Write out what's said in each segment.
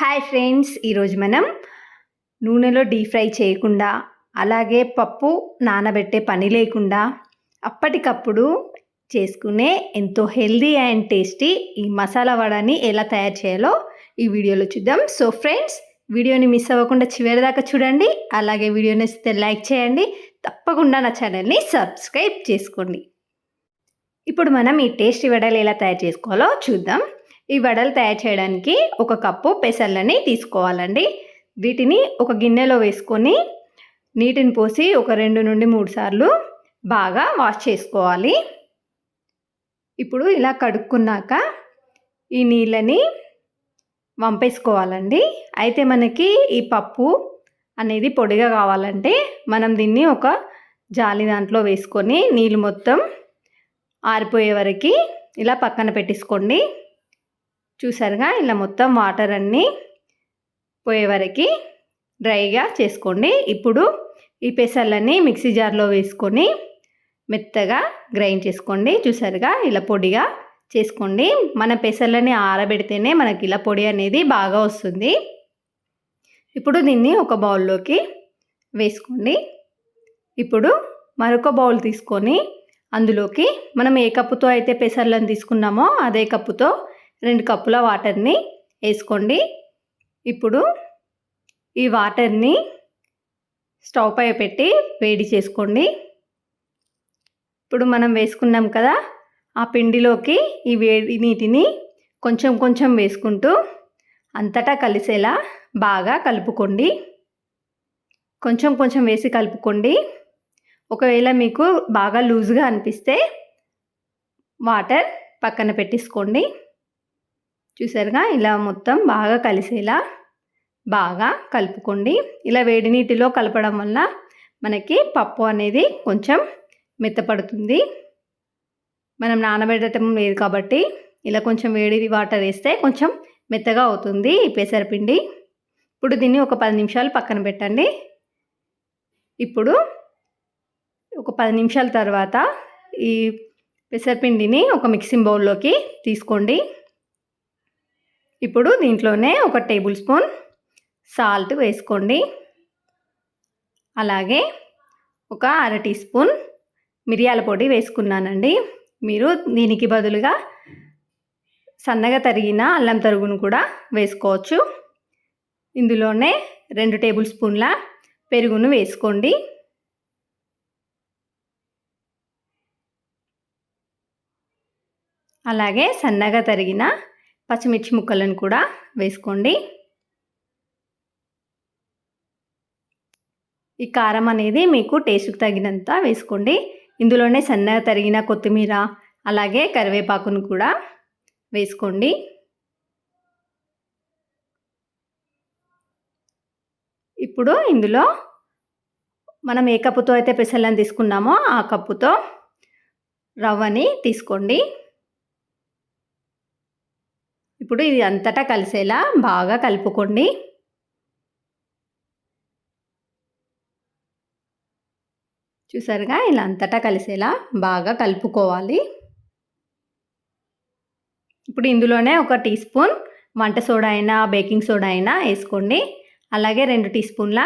Hi friends ఈరోజు మనం నూనెలో డీప్ ఫ్రై చేయకుండా అలాగే పప్పు నానబెట్టే పని లేకుండా అప్పటికప్పుడు చేసుకునే ఎంతో హెల్దీ అండ్ టేస్టీ ఈ మసాలా వడని ఎలా తయారు చేయాలో ఈ వీడియోలో చూద్దాం. సో ఫ్రెండ్స్ వీడియోని మిస్ అవ్వకుండా చివరి దాకా చూడండి అలాగే వీడియో నచ్చితే లైక్ చేయండి తప్పకుండా నా ఛానల్ని సబ్స్క్రైబ్ చేసుకోండి. ఇప్పుడు మనం ఈ టేస్టీ వడలు ఎలా తయారు చేసుకోవాలో చూద్దాం. ఈ వడలు తయారు చేయడానికి ఒక కప్పు పెసర్లని తీసుకోవాలండి. వీటిని ఒక గిన్నెలో వేసుకొని నీటిని పోసి ఒక రెండు నుండి మూడు సార్లు బాగా వాష్ చేసుకోవాలి. ఇప్పుడు ఇలా కడుక్కున్నాక ఈ నీళ్ళని వంపేసుకోవాలండి. అయితే మనకి ఈ పప్పు అనేది పొడిగా కావాలంటే మనం దీన్ని ఒక జాలి దాంట్లో వేసుకొని నీళ్ళు మొత్తం ఆరిపోయే వరకు ఇలా పక్కన పెట్టేసుకోండి. చూసారుగా? ఇలా మొత్తం వాటర్ అన్నీ పోయే వరకు డ్రైగా చేసుకోండి. ఇప్పుడు ఈ పెసర్లని మిక్సీ జార్లో వేసుకొని మెత్తగా గ్రైండ్ చేసుకోండి. చూసారుగా? ఇలా పొడిగా చేసుకోండి. మన పెసర్లని ఆరబెడితేనే మనకి ఇలా పొడి అనేది బాగా వస్తుంది. ఇప్పుడు దీన్ని ఒక బౌల్లోకి వేసుకోండి. ఇప్పుడు మరొక బౌల్ తీసుకొని అందులోకి మనం ఏ కప్పుతో అయితే పెసర్లను తీసుకున్నామో అదే కప్పుతో రెండు కప్పుల వాటర్ని వేసుకోండి. ఇప్పుడు ఈ వాటర్ని స్టవ్ పై పెట్టి వేడి చేసుకోండి. ఇప్పుడు మనం వేసుకున్నాం కదా ఆ పిండిలోకి ఈ వేడి నీటిని కొంచెం కొంచెం వేసుకుంటూ అంతటా కలిసేలా బాగా కలుపుకోండి. కొంచెం కొంచెం వేసి కలుపుకోండి. ఒకవేళ మీకు బాగా లూజ్గా అనిపిస్తే వాటర్ పక్కన పెట్టేసుకోండి. చూసారుగా? ఇలా మొత్తం బాగా కలిసేలా బాగా కలుపుకోండి. ఇలా వేడి నీటిలో కలపడం వల్ల మనకి పప్పు అనేది కొంచెం మెత్తపడుతుంది. మనం నానబెట్టడం లేదు కాబట్టి ఇలా కొంచెం వేడి వాటర్ వేస్తే కొంచెం మెత్తగా అవుతుంది ఈ పెసరపిండి ఇప్పుడు దీన్ని ఒక పది నిమిషాలు పక్కన పెట్టండి. ఇప్పుడు ఒక పది నిమిషాల తర్వాత ఈ పెసరపిండిని ఒక మిక్సింగ్ బౌల్లోకి తీసుకోండి. ఇప్పుడు దీంట్లోనే ఒక టేబుల్ స్పూన్ సాల్ట్ వేసుకోండి. అలాగే ఒక అర టీ స్పూన్ మిరియాల పొడి వేసుకున్నానండి. మీరు దీనికి బదులుగా సన్నగా తరిగిన అల్లం తరుగును కూడా వేసుకోవచ్చు. ఇందులోనే రెండు టేబుల్ స్పూన్ల పెరుగును వేసుకోండి. అలాగే సన్నగా తరిగిన పచ్చిమిర్చి ముక్కలను కూడా వేసుకోండి. ఈ కారం అనేది మీకు టేస్ట్కి తగినంత వేసుకోండి. ఇందులోనే సన్నగా తరిగిన కొత్తిమీర అలాగే కరివేపాకును కూడా వేసుకోండి. ఇప్పుడు ఇందులో మనం ఏ కప్పుతో అయితే పెసలను తీసుకున్నామో ఆ కప్పుతో రవ్వని తీసుకోండి. ఇప్పుడు ఇది అంతటా కలిసేలా బాగా కలుపుకోండి. చూసారుగా? ఇలా అంతటా కలిసేలా బాగా కలుపుకోవాలి. ఇప్పుడు ఇందులోనే ఒక టీ స్పూన్ వంట సోడా అయినా బేకింగ్ సోడా అయినా వేసుకోండి. అలాగే రెండు టీ స్పూన్ల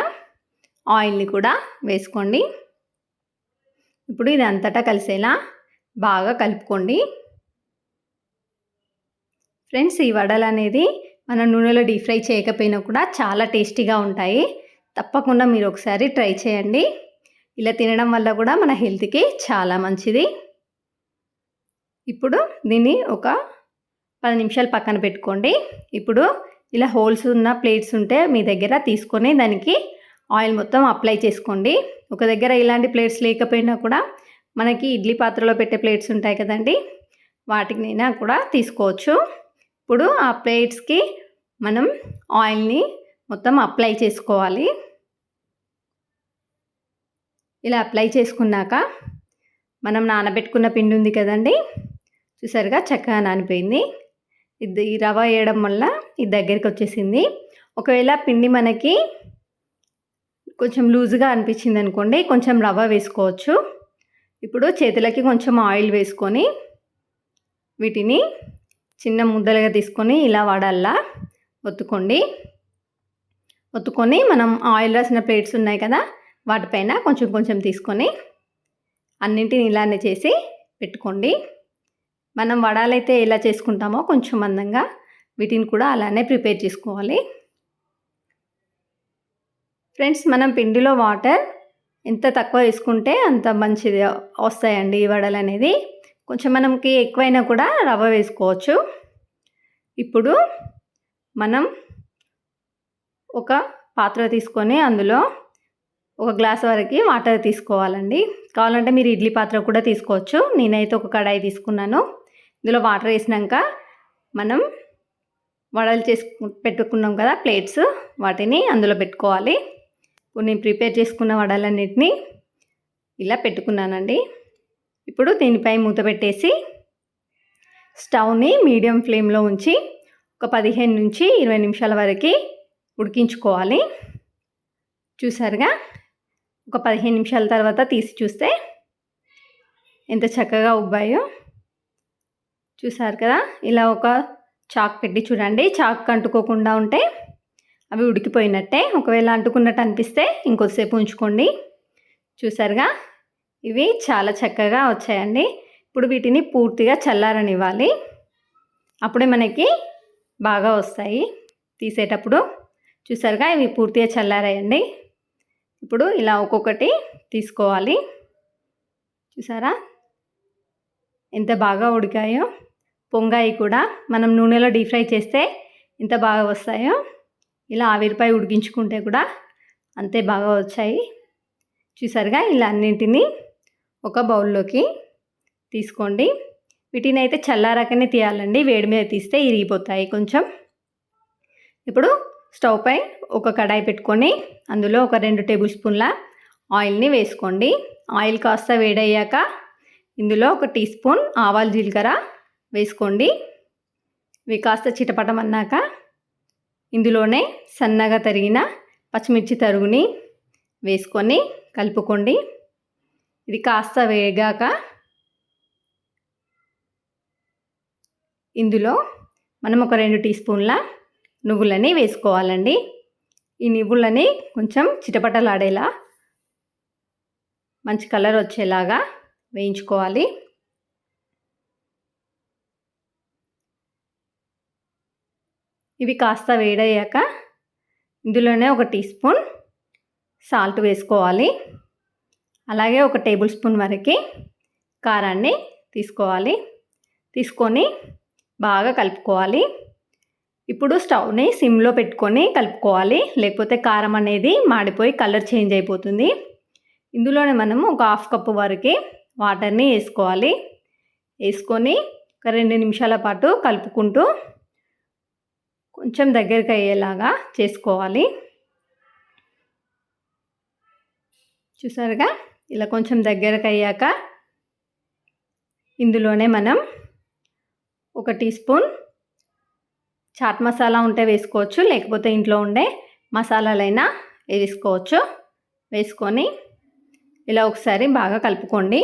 ఆయిల్ని కూడా వేసుకోండి. ఇప్పుడు ఇది అంతటా కలిసేలా బాగా కలుపుకోండి. ఫ్రెండ్స్ ఈ వడలు అనేది మనం నూనెలో డీప్ ఫ్రై చేయకపోయినా కూడా చాలా టేస్టీగా ఉంటాయి. తప్పకుండా మీరు ఒకసారి ట్రై చేయండి. ఇలా తినడం వల్ల కూడా మన హెల్త్కి చాలా మంచిది. ఇప్పుడు దీన్ని ఒక పది నిమిషాలు పక్కన పెట్టుకోండి. ఇప్పుడు ఇలా హోల్స్ ఉన్న ప్లేట్స్ ఉంటే మీ దగ్గర తీసుకొని దానికి ఆయిల్ మొత్తం అప్లై చేసుకోండి. ఒక దగ్గర ఇలాంటి ప్లేట్స్ లేకపోయినా కూడా మనకి ఇడ్లీ పాత్రలో పెట్టే ప్లేట్స్ ఉంటాయి కదండి వాటినైనా కూడా తీసుకోవచ్చు. ఇప్పుడు ఆ ప్లేట్స్కి మనం ఆయిల్ని మొత్తం అప్లై చేసుకోవాలి. ఇలా అప్లై చేసుకున్నాక మనం నానబెట్టుకున్న పిండి ఉంది కదండి చూసారుగా చక్కగా నానిపోయింది. ఇది ఈ రవ వేయడం వల్ల ఇది దగ్గరికి వచ్చేసింది. ఒకవేళ పిండి మనకి కొంచెం లూజ్గా అనిపించింది అనుకోండి కొంచెం రవ్వ వేసుకోవచ్చు. ఇప్పుడు చేతులకి కొంచెం ఆయిల్ వేసుకొని వీటిని చిన్న ముద్దలుగా తీసుకొని ఇలా వడల్లా. ఒత్తుకోండి. ఒత్తుకొని మనం ఆయిల్ రాసిన ప్లేట్స్ ఉన్నాయి కదా వాటిపైన కొంచెం కొంచెం తీసుకొని అన్నింటిని ఇలానే చేసి పెట్టుకోండి. మనం వడాలైతే ఎలా చేసుకుంటామో కొంచెం అందంగా వీటిని కూడా అలానే ప్రిపేర్ చేసుకోవాలి. ఫ్రెండ్స్ మనం పిండిలో వాటర్ ఎంత తక్కువ వేసుకుంటే అంత మంచిది వస్తాయండి ఈ వడలు అనేది కొంచెం మనకి ఎక్కువైనా కూడా రవ్వ వేసుకోవచ్చు. ఇప్పుడు మనం ఒక పాత్ర తీసుకొని అందులో ఒక గ్లాస్ వరకు వాటర్ తీసుకోవాలండి. కావాలంటే మీరు ఇడ్లీ పాత్ర కూడా తీసుకోవచ్చు. నేనైతే ఒక కడాయి తీసుకున్నాను. ఇందులో వాటర్ వేసినాక మనం వడలు చేసుకు పెట్టుకున్నాం కదా ప్లేట్స్ వాటిని అందులో పెట్టుకోవాలి. ఇప్పుడు నేను ప్రిపేర్ చేసుకున్న వడలన్నిటిని ఇలా పెట్టుకున్నానండి. ఇప్పుడు దీనిపై మూత పెట్టేసి స్టవ్ని మీడియం ఫ్లేమ్లో ఉంచి ఒక పదిహేను నుంచి ఇరవై నిమిషాల వరకు ఉడికించుకోవాలి. చూసారుగా? ఒక పదిహేను నిమిషాల తర్వాత తీసి చూస్తే ఎంత చక్కగా ఉబ్బాయో. చూసారు కదా? ఇలా ఒక చాక్ పెట్టి చూడండి. చాక్ అంటుకోకుండా ఉంటే అవి ఉడికిపోయినట్టే. ఒకవేళ అంటుకున్నట్టు అనిపిస్తే ఇంకొద్దిసేపు ఉంచుకోండి. చూసారుగా? ఇవి చాలా చక్కగా వచ్చాయండి. ఇప్పుడు వీటిని పూర్తిగా చల్లారనివ్వాలి. అప్పుడే మనకి బాగా వస్తాయి. తీసేటప్పుడు చూసారుగా ఇవి పూర్తిగా చల్లారాయండి. ఇప్పుడు ఇలా ఒక్కొక్కటి తీసుకోవాలి. చూసారా? ఎంత బాగా ఉడికాయో. పొంగాయి కూడా మనం నూనెలో డీప్ ఫ్రై చేస్తే ఎంత బాగా వస్తాయో. ఇలా ఆవిరిపై ఉడికించుకుంటే కూడా అంతే బాగా వచ్చాయి. చూసారుగా ఇలా అన్నింటినీ ఒక బౌల్లోకి తీసుకోండి. వీటిని అయితే చల్లారాకనే తీయాలండి. వేడి మీద తీస్తే ఇరిగిపోతాయి కొంచెం. ఇప్పుడు స్టవ్ పై ఒక కడాయి పెట్టుకొని అందులో ఒక రెండు టేబుల్ స్పూన్ల ఆయిల్ని వేసుకోండి. ఆయిల్ కాస్త వేడయ్యాక ఇందులో ఒక టీ స్పూన్ ఆవాలు జీలకర్ర వేసుకోండి. ఇవి కాస్త చిటపటం అన్నాక ఇందులోనే సన్నగా తరిగిన పచ్చిమిర్చి తరుగుని వేసుకొని కలుపుకోండి. ఇది కాస్త వేగాక ఇందులో మనం ఒక రెండు టీ స్పూన్ల నువ్వులని వేసుకోవాలండి. ఈ నువ్వులని కొంచెం చిటపటలాడేలా మంచి కలర్ వచ్చేలాగా వేయించుకోవాలి. ఇవి కాస్త వేడయ్యాక ఇందులోనే ఒక టీ స్పూన్ సాల్ట్ వేసుకోవాలి. అలాగే ఒక టేబుల్ స్పూన్ వరకు కారాన్ని తీసుకోవాలి. తీసుకొని బాగా కలుపుకోవాలి. ఇప్పుడు స్టవ్ని సిమ్లో పెట్టుకొని కలుపుకోవాలి. లేకపోతే కారం అనేది మాడిపోయి కలర్ చేంజ్ అయిపోతుంది. ఇందులోనే మనం ఒక హాఫ్ కప్పు వరకు వాటర్ని వేసుకోవాలి. వేసుకొని ఒక రెండు నిమిషాల పాటు కలుపుకుంటూ కొంచెం దగ్గరికి అయ్యేలాగా చేసుకోవాలి. చూసారుగా? ఇలా కొంచెం దగ్గరకు అయ్యాక ఇందులోనే మనం ఒక టీ స్పూన్ చాట్ మసాలా ఉంటే వేసుకోవచ్చు లేకపోతే ఇంట్లో ఉండే మసాలాలైనా వేసుకోవచ్చు. వేసుకొని ఇలా ఒకసారి బాగా కలుపుకోండి.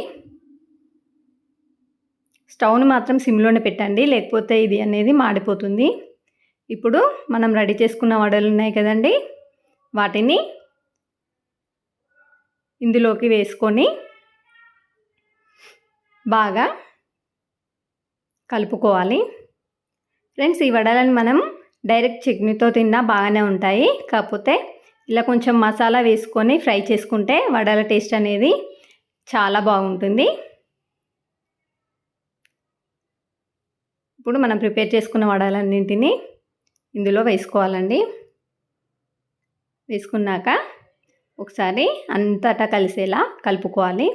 స్టవ్ని మాత్రం సిమ్లోనే పెట్టండి లేకపోతే ఇది అనేది మాడిపోతుంది. ఇప్పుడు మనం రెడీ చేసుకున్న వడలు ఉన్నాయి కదండి వాటిని ఇందులోకి వేసుకొని బాగా కలుపుకోవాలి. ఫ్రెండ్స్ ఈ వడలను మనం డైరెక్ట్ చట్నీతో తిన్నా బాగానే ఉంటాయి. కాకపోతే ఇలా కొంచెం మసాలా వేసుకొని ఫ్రై చేసుకుంటే వడల టేస్ట్ అనేది చాలా బాగుంటుంది. ఇప్పుడు మనం ప్రిపేర్ చేసుకున్న వడలన్నింటినీ ఇందులో వేసుకోవాలండి. వేసుకున్నాక ఒకసారి అంతటా కలిసేలా కలుపుకోవాలి.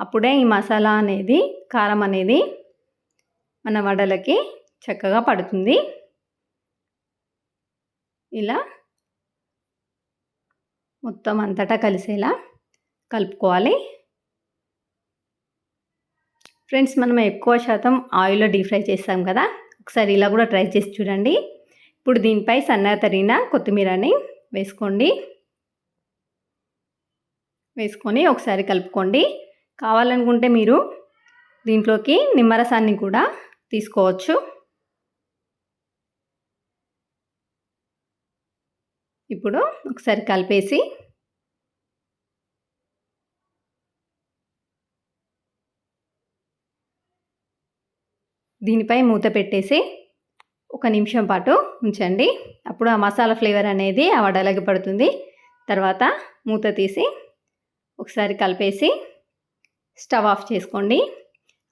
అప్పుడే ఈ మసాలా అనేది కారం అనేది మన వడలకి చక్కగా పడుతుంది. ఇలా మొత్తం అంతటా కలిసేలా కలుపుకోవాలి. ఫ్రెండ్స్ మనం ఎక్కువ శాతం ఆయిల్లో డీప్ ఫ్రై చేస్తాం కదా? ఒకసారి ఇలా కూడా ట్రై చేసి చూడండి. ఇప్పుడు దీనిపై సన్న తరిగిన కొత్తిమీరని వేసుకోండి. వేసుకొని ఒకసారి కలుపుకోండి. కావాలనుకుంటే మీరు దీంట్లోకి నిమ్మరసాన్ని కూడా తీసుకోవచ్చు. ఇప్పుడు ఒకసారి కలిపేసి దీనిపై మూత పెట్టేసి ఒక నిమిషం పాటు ఉంచండి. అప్పుడు ఆ మసాలా ఫ్లేవర్ అనేది ఆ వడలకి పడుతుంది. తర్వాత మూత తీసి ఒకసారి కలిపేసి స్టవ్ ఆఫ్ చేసుకోండి.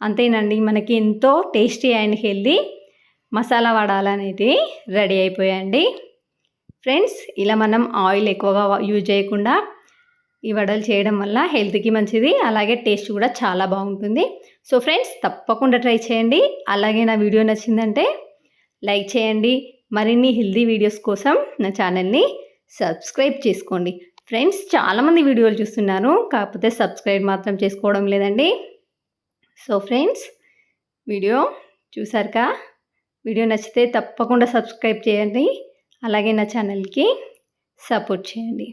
అంతేనండి మనకి ఎంతో టేస్టీ అండ్ హెల్దీ మసాలా వడాలు అనేది రెడీ అయిపోయాయండి. ఫ్రెండ్స్ ఇలా మనం ఆయిల్ ఎక్కువగా యూజ్ చేయకుండా ఈ వడలు చేయడం వల్ల హెల్త్కి మంచిది అలాగే టేస్ట్ కూడా చాలా బాగుంటుంది. సో ఫ్రెండ్స్ తప్పకుండా ట్రై చేయండి. అలాగే నా వీడియో నచ్చిందంటే లైక్ చేయండి. మరిన్ని హెల్దీ వీడియోస్ కోసం నా ఛానల్ని సబ్స్క్రైబ్ చేసుకోండి. ఫ్రెండ్స్ చాలామంది వీడియోలు చూస్తున్నారు. కాకపోతే సబ్స్క్రైబ్ మాత్రం చేసుకోవడం లేదండి. సో ఫ్రెండ్స్ వీడియో చూసారుగా వీడియో నచ్చితే తప్పకుండా సబ్స్క్రైబ్ చేయండి. అలాగే నా ఛానల్కి సపోర్ట్ చేయండి.